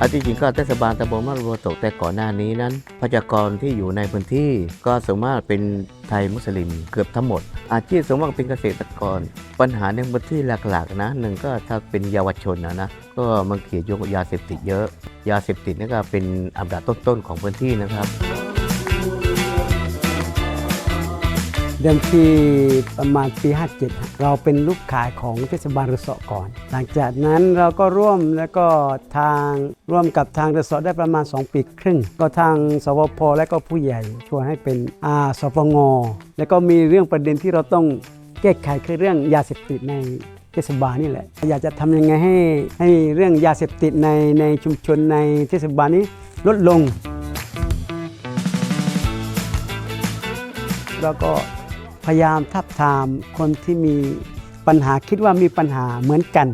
อันที่จริงก็เทศบาลตำบลมารุโตกแต่ก่อนหน้านี้นั้นประชากรที่อยู่ในพื้นที่ก็ส่วนมากเป็นไทยมุสลิมเกือบทั้งหมด อาชีพส่วนมากเป็นเกษตรกร ปัญหาในพื้นที่หลักๆนะหนึ่งก็ถ้าเป็นเยาวชนนะนะก็มันเกี่ยวโยงกับยาเสพติดเยอะ ยาเสพติดนี่ก็เป็นอันดับต้นๆของพื้นที่นะครับ เดิมทีประมาณปี 57 เราเป็นลูกขายของเทศบาลระสะก่อน หลังจากนั้นเราก็ร่วมแล้วก็ทางร่วมกับทางระสะได้ประมาณ 2 ปีครึ่ง ก็ทางสวพและก็ผู้ใหญ่ชวนให้เป็นอาสปงแล้วก็มีเรื่องประเด็นที่เราต้องแก้ไขคือเรื่องยาเสพติดในเทศบาลนี่แหละ อยากจะทำยังไงให้ให้เรื่องยาเสพติดในในชุมชนในเทศบาลนี้ลดลง แล้วก็ พยายามทับทามคนที่มีปัญหาคิดว่ามีปัญหาเหมือนกัน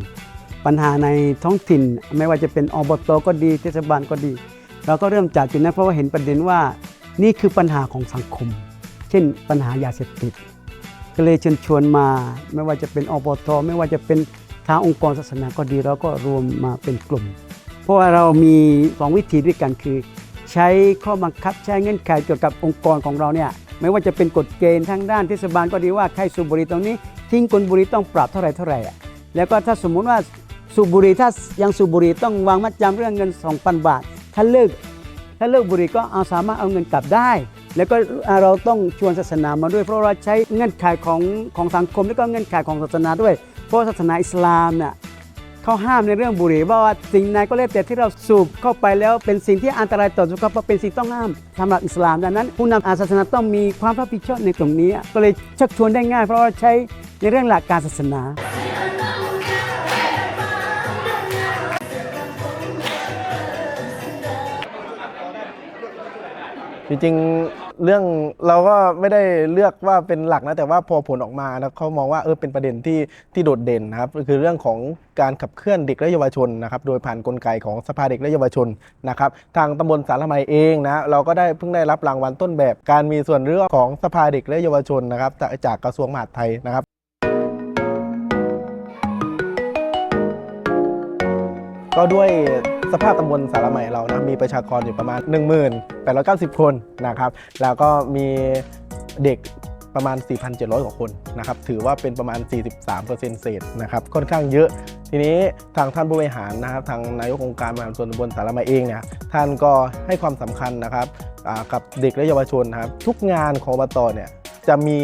ปัญหาในท้องถิ่น ไม่ว่าจะเป็นอบตก็ดีเทศบาลก็ดี เราก็เริ่มจากจุดนั้นเพราะว่าเห็นประเด็นว่านี่คือปัญหาของสังคม เช่น ปัญหายาเสพติดก็เลยเชิญชวนมา ไม่ว่าจะเป็นอบตไม่ว่าจะเป็นทางองค์กรศาสนาก็ดีเราก็รวมมาเป็นกลุ่ม เพราะว่าเรามีสองวิธีด้วยกันคือ ใช้ข้อบังคับใช้เงื่อนไขเกี่ยวกับองค์กรของเราเนี่ย ไม่ว่าจะเป็นกฎเกณฑ์ทางด้านเทศบาลก็ดีว่าใครสูบบุหรี่ตรงนี้ ทิ้งคนบุหรี่ต้องปรับเท่าไหร่เท่าไหร่ะแล้วก็ถ้าสมมุติว่าสูบบุหรี่ถ้ายังสูบบุหรี่ต้องวางมัดจำเรื่องเงิน 2,000 บาท ถ้าเลิกถ้าเลิกบุหรี่ก็เอาสามารถเอาเงินกลับได้ แล้วก็เราต้องชวนศาสนามาด้วย เพราะเราใช้เงื่อนไขของของสังคมแล้วก็เงื่อนไขของศาสนาด้วย เพราะศาสนาอิสลามเนี่ย เขาห้ามในเรื่องบุหรี่ว่าสิ่งใดก็แล้วแต่ที่เราสูบเข้าไปแล้วเป็นสิ่งที่อันตรายต่อสุขภาพเป็นสิ่งต้องห้ามสำหรับอิสลามดังนั้น ผู้นำอาศาสนาต้องมีความรับผิดชอบในตรงนี้ ก็เลยชักชวนได้ง่าย เพราะว่าใช้ในเรื่องหลักการศาสนาจริงๆ เรื่องเราก็ไม่ได้เลือกว่าเป็นหลักนะแต่ว่าพอผลออกมาแล้วเขามองว่าเออเป็นประเด็นที่ที่โดดเด่นนะครับคือเรื่องของการขับเคลื่อนเด็กและเยาวชนนะครับโดยผ่านกลไกของสภาเด็กและเยาวชนนะครับทางตำบลสารมัยเองนะเราก็ได้เพิ่งได้รับรางวัลต้นแบบการมีส่วนร่วมของสภาเด็กและเยาวชนนะครับจากกระทรวงมหาดไทยนะครับ ก็ด้วยสภาพตำบลสารใหม่เรานะมีประชากรอยู่ประมาณ 1890 คนนะครับ แล้วก็มีเด็กประมาณ 4,700 กว่าคนนะครับ ถือว่าเป็นประมาณ 43%เศษนะครับ ค่อนข้างเยอะ ทีนี้ทางท่านผู้บริหารนะครับ ทางนายกองค์การบริหารส่วนตำบลสารใหม่เองเนี่ย ท่านก็ให้ความสำคัญนะครับกับเด็กและเยาวชนนครับ ทุกงานของอบตเนี่ยจะมี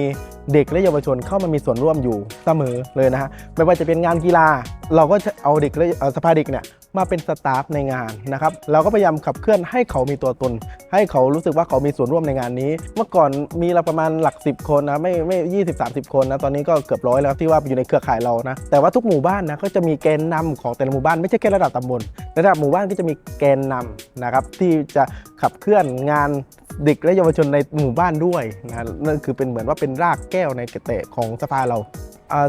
เด็กและเยาวชนเข้ามามีส่วนร่วมอยู่เสมอเลยนะฮะ ไม่ว่าจะเป็นงานกีฬา เราก็จะเอาเด็กและสภาเด็กเนี่ย มาเป็นสตาฟในงานนะครับเราก็พยายามขับเคลื่อนให้เขามีตัวตน ให้เขารู้สึกว่าเขามีส่วนร่วมในงานนี้ เมื่อก่อนมีเราประมาณหลัก 10 คนนะไม่ไม่ยี่สิบสาคนนะตอนนี้ก็เกือบร้อยแล้วที่ว่าอยู่ในเครือข่ายเรานะแต่ว่าทุกหมู่บ้านนะก็จะมีแกนนำของแต่ละหมู่บ้านไม่ใช่แค่ระดับตำบลระดับหมู่บ้านก็จะมีแกนนำนะครับที่จะขับเคลื่อนงานเด็กและเยาวชนในหมู่บ้านด้วยนะนั่นคือเป็นเหมือนว่าเป็นรากแก้วในกระเตะของสภาเรา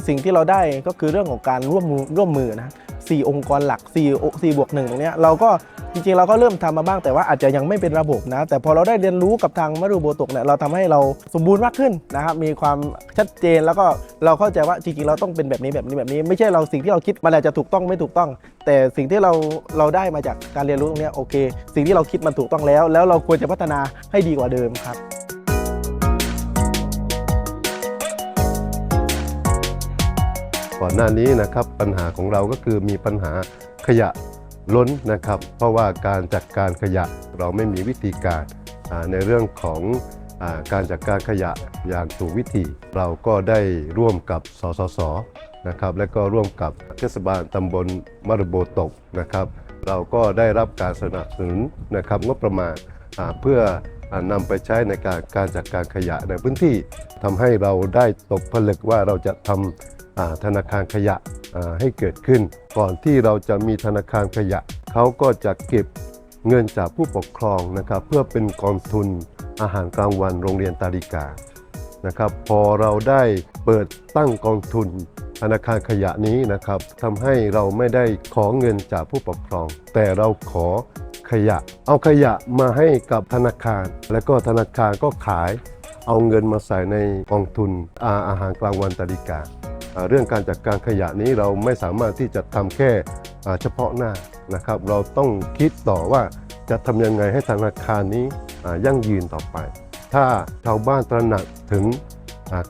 สิ่งที่เราได้ก็คือเรื่องของการร่วมมือร่วมมือนะสี่องค์กรหลัก4 4บวกหนึ่งตรงเนี้ยเราก็จริงๆเราก็เริ่มทำมาบ้างแต่ว่าอาจจะยังไม่เป็นระบบนะ แต่พอเราได้เรียนรู้กับทางมารูโบตกเนี่ยเราทำให้เราสมบูรณ์มากขึ้นนะครับมีความชัดเจนแล้วก็เราเข้าใจว่าจริงๆเราต้องเป็นแบบนี้แบบนี้แบบนี้ ไม่ใช่เราสิ่งที่เราคิดมันอาจจะถูกต้องไม่ถูกต้อง แต่สิ่งที่เราเราได้มาจากการเรียนรู้ตรงเนี้ยโอเค สิ่งที่เราคิดมันถูกต้องแล้ว แล้วเราควรจะพัฒนาให้ดีกว่าเดิมครับ ก่อนหน้านี้นะครับปัญหาของเราก็คือมีปัญหาขยะล้นนะครับ เพราะว่าการจัดการขยะเราไม่มีวิธีการในเรื่องของอการจัดการขยะอย่างถูกวิธี เราก็ได้ร่วมกับสสสนะครับและก็ร่วมกับเทศบาลตำบลมะรโบตกนะครับ เราก็ได้รับการสนับสนุนนะครับงบประมาณเพื่ออนำไปใช้ในการการจัดการขยะในพื้นที่ทำให้เราได้ตกผลึกว่าเราจะทำ ธนาคารขยะให้เกิดขึ้น ก่อนที่เราจะมีธนาคารขยะ เขาก็จะเก็บเงินจากผู้ปกครองนะครับเพื่อเป็นกองทุนอาหารกลางวันโรงเรียนตาลิกานะครับพอเราได้เปิดตั้งกองทุนธนาคารขยะนี้นะครับทำให้เราไม่ได้ขอเงินจากผู้ปกครอง แต่เราขอขยะ เอาขยะมาให้กับธนาคาร แล้วก็ธนาคารก็ขาย เอาเงินมาใส่ในกองทุนอาอาหารกลางวันตาลิกา เรื่องการจัดการขยะนี้เราไม่สามารถที่จะทำแค่เฉพาะหน้านะครับ เราต้องคิดต่อว่าจะทำยังไงให้ธนาคารนี้ยั่งยืนต่อไป ถ้าชาวบ้านตระหนักถึง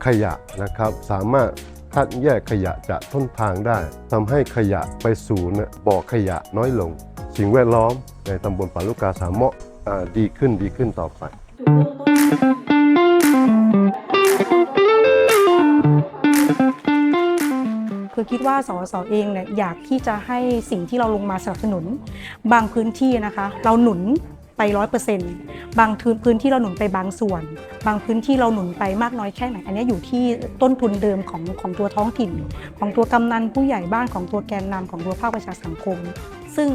ขยะนะครับ สามารถคัดแยกขยะจากต้นทางได้ทำให้ขยะไปสู่บ่อขยะน้อยลง สิ่งแวดล้อมในตำบลป่าลูกกาสามเมาะอ่าดีขึ้นดีขึ้นต่อไป คือคิดว่าสสเองเนี่ยอยากที่จะให้สิ่งที่เราลงมาสนับสนุน บางพื้นที่นะคะ เราหนุนไปร้อยเปอร์เซ็นต์บางพื้นที่เราหนุนไปบางส่วน บางพื้นที่เราหนุนไปมากน้อยแค่ไหน อันนี้อยู่ที่ต้นทุนเดิมของของตัวท้องถิ่น ของตัวกำนันผู้ใหญ่บ้านของตัวแกนนำของตัวภาคประชาสังคม ซึ่ง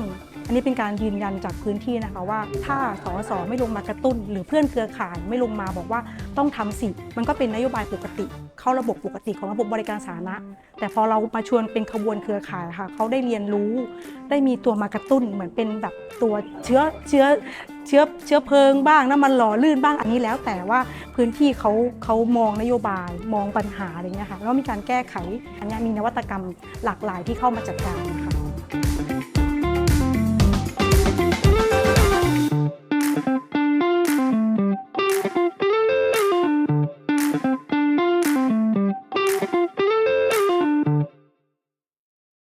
อันนี้เป็นการยืนยันจากพื้นที่นะคะว่า ถ้าสสไม่ลงมากระตุ้น หรือเพื่อนเครือข่ายไม่ลงมาบอกว่าต้องทำสิ มันก็เป็นนโยบายปกติ เข้าระบบปกติของระบบบริการสาธารณะ แต่พอเรามาชวนเป็นขบวนเครือข่ายค่ะเขาได้เรียนรู้ ได้มีตัวมากระตุ้นเหมือนเป็นแบบตัวเชื้อเชื้อเชื้อเชื้อเพลิงบ้างน้ำมันหล่อลื่นบ้างอันนี้แล้ว แต่ว่าพื้นที่เขาเขามองนโยบายมองปัญหาอะไรเงี้ยค่ะแล้วมีการแก้ไขอันนี้มีนวัตกรรมหลากหลายที่เข้ามาจัดการ